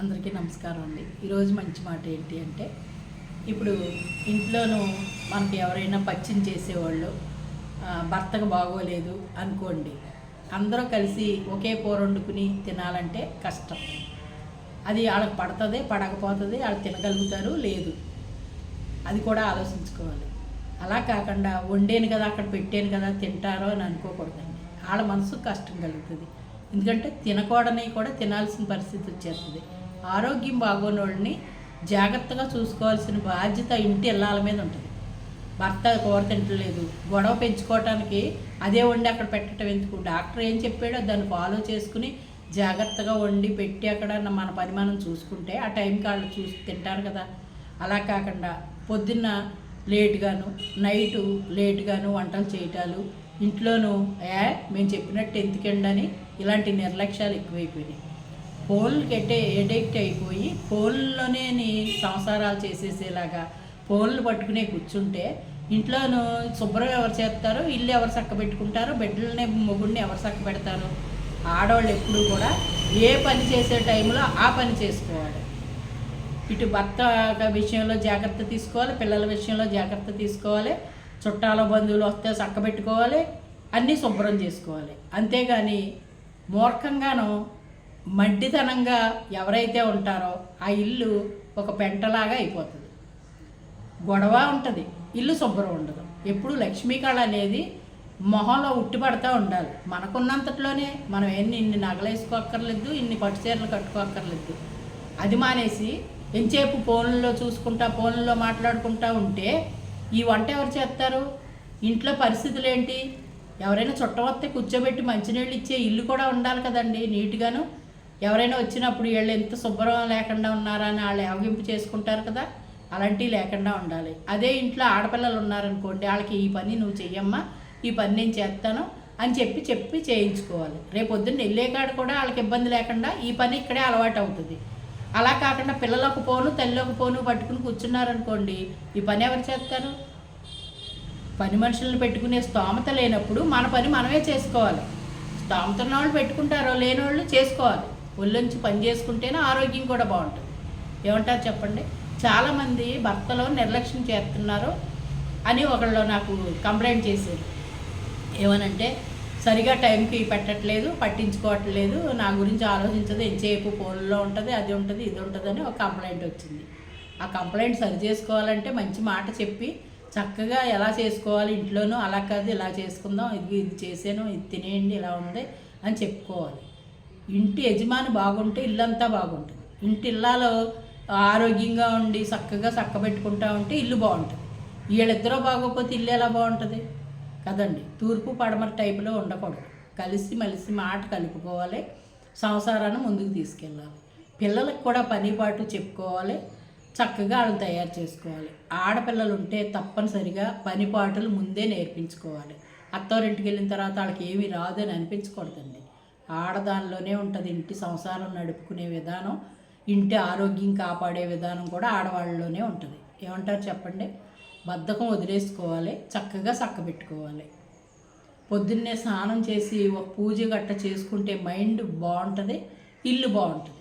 అందరికీ నమస్కారం అండి. ఈరోజు మంచి మాట ఏంటి అంటే ఇప్పుడు ఇంట్లోనూ మనకి ఎవరైనా పచ్చిని చేసేవాళ్ళు భర్తకు బాగోలేదు అనుకోండి అందరూ కలిసి ఒకే కూర వండుకుని తినాలంటే కష్టం. అది వాళ్ళకి పడుతుంది పడకపోతుంది వాళ్ళు తినగలుగుతారు లేదు. అది కూడా ఆలోచించుకోవాలి. అలా కాకుండా వండాను కదా అక్కడ పెట్టాను కదా తింటారో అని అనుకోకూడదండి. వాళ్ళ మనసుకు కష్టం కలుగుతుంది. ఎందుకంటే తినకూడని కూడా తినాల్సిన పరిస్థితి వచ్చేస్తుంది. ఆరోగ్యం బాగోని వాళ్ళని జాగ్రత్తగా చూసుకోవాల్సిన బాధ్యత ఇంటి ఇళ్ళాల మీద ఉంటుంది. భర్త కూర తింటలేదు గొడవ పెంచుకోవటానికి అదే వండి అక్కడ పెట్టడం ఎందుకు? డాక్టర్ ఏం చెప్పాడో దాన్ని ఫాలో చేసుకుని జాగ్రత్తగా వండి పెట్టి అక్కడ మన పని మనం చూసుకుంటే ఆ టైంకి వాళ్ళు చూసి తింటారు కదా. అలా కాకుండా పొద్దున్న లేట్గాను నైటు లేట్గాను వంటలు చేయటాలు ఇంట్లోనూ ఏ మేము చెప్పినట్టు ఎందుకండి అని ఇలాంటి నిర్లక్ష్యాలు ఎక్కువైపోయినాయి. ఫోన్లకి ఎటే ఎడిక్ట్ అయిపోయి ఫోన్లోనే సంసారాలు చేసేసేలాగా ఫోన్లు పట్టుకునే కూర్చుంటే ఇంట్లోనూ శుభ్రం ఎవరు చేస్తారో ఇల్లు ఎవరు చక్క పెట్టుకుంటారు బిడ్డలని మొగుడిని ఎవరు చక్క పెడతారు ఆడవాళ్ళు ఎప్పుడు కూడా ఏ పని చేసే టైంలో ఆ పని చేసుకోవాలి. ఇటు భర్త విషయంలో జాగ్రత్త తీసుకోవాలి పిల్లల విషయంలో జాగ్రత్త తీసుకోవాలి చుట్టాల బంధువులు వస్తే చక్క పెట్టుకోవాలి అన్నీ శుభ్రం చేసుకోవాలి. అంతేగాని మూర్ఖంగాను మడ్డితనంగా ఎవరైతే ఉంటారో ఆ ఇల్లు ఒక పెంటలాగా అయిపోతుంది. గొడవ ఉంటుంది. ఇల్లు శుభ్రం ఉండదు. ఎప్పుడు లక్ష్మీకళ అనేది మొహంలో ఉట్టిపడతా ఉండాలి. మనకున్నంతట్లోనే మనం ఎన్ని ఇన్ని నగలేసుకోక్కర్లేదు ఇన్ని పట్టు చీరలు కట్టుకోక్కర్లేదు. అది మానేసి ఎంతసేపు ఫోన్లో చూసుకుంటా ఫోన్లో మాట్లాడుకుంటా ఉంటే ఈ వంట ఎవరు చేస్తారు? ఇంట్లో పరిస్థితులు ఏంటి ఎవరైనా చుట్టవస్తే కూర్చోబెట్టి మంచినీళ్ళు ఇచ్చే ఇల్లు కూడా ఉండాలి కదండి నీట్గాను. ఎవరైనా వచ్చినప్పుడు వీళ్ళు ఎంత శుభ్రం లేకుండా ఉన్నారా అని వాళ్ళు అవగింపు చేసుకుంటారు కదా అలాంటివి లేకుండా ఉండాలి. అదే ఇంట్లో ఆడపిల్లలు ఉన్నారనుకోండి వాళ్ళకి ఈ పని నువ్వు చెయ్యమ్మా ఈ పని నేను చేస్తాను అని చెప్పి చెప్పి చేయించుకోవాలి. రేపు పొద్దున్న వెళ్ళేకాడ కూడా వాళ్ళకి ఇబ్బంది లేకుండా ఈ పని ఇక్కడే అలవాటు అవుతుంది. అలా కాకుండా పిల్లలకు పోను తల్లిలోకి పోను పట్టుకుని కూర్చున్నారనుకోండి ఈ పని ఎవరు చేస్తారు? పని మనుషులను పెట్టుకునే స్తోమత లేనప్పుడు మన పని మనమే చేసుకోవాలి. స్తోమత ఉన్న వాళ్ళు పెట్టుకుంటారో లేని వాళ్ళు చేసుకోవాలి. ఒళ్ళొంచి పని చేసుకుంటేనే ఆరోగ్యం కూడా బాగుంటుంది. ఏమంటారు చెప్పండి? చాలామంది భర్తలో నిర్లక్ష్యం చేస్తున్నారు అని ఒకళ్ళు నాకు కంప్లైంట్ చేశారు. ఏమనంటే సరిగా టైంకి పెట్టట్లేదు పట్టించుకోవట్లేదు నా గురించి ఆలోచించదు ఎంతసేపు ఫోన్లో ఉంటుంది అది ఉంటుంది ఇది ఉంటుంది అని ఒక కంప్లైంట్ వచ్చింది. ఆ కంప్లైంట్ సరి చేసుకోవాలంటే మంచి మాట చెప్పి చక్కగా ఎలా చేసుకోవాలి ఇంట్లోనూ అలా కాదు ఇలా చేసుకుందాం ఇది ఇది చేసాను ఇది తినేయండి ఇలా ఉంది అని చెప్పుకోవాలి. ఇంటి యజమాని బాగుంటే ఇల్లంతా బాగుంటుంది. ఇంటి ఇల్లాలో ఆరోగ్యంగా ఉండి చక్కగా చక్కబెట్టుకుంటా ఉంటే ఇల్లు బాగుంటుంది. వీళ్ళిద్దరూ బాగోకపోతే ఇల్లు ఎలా బాగుంటుంది? కదండి. తూర్పు పడమర టైపులో ఉండకూడదు. కలిసి మలిసి మాట కలుపుకోవాలి. సంసారాన్ని ముందుకు తీసుకెళ్ళాలి. పిల్లలకు కూడా పని పాటు చెప్పుకోవాలి. చక్కగా వాళ్ళని తయారు చేసుకోవాలి. ఆడపిల్లలు ఉంటే తప్పనిసరిగా పని పాటలు ముందే నేర్పించుకోవాలి. అత్తవారింటికి వెళ్ళిన తర్వాత వాళ్ళకి ఏమీ రాదు అని అనిపించకూడదండి. ఆడదానిలోనే ఉంటుంది. ఇంటి సంసారం నడుపుకునే విధానం ఇంటి ఆరోగ్యం కాపాడే విధానం కూడా ఆడవాళ్ళలోనే ఉంటుంది. ఏమంటారు చెప్పండి? బద్ధకం వదిలేసుకోవాలి చక్కగా చక్కబెట్టుకోవాలి. పొద్దున్నే స్నానం చేసి ఒక పూజ గట్ట చేసుకుంటే మైండ్ బాగుంటుంది ఇల్లు బాగుంటుంది.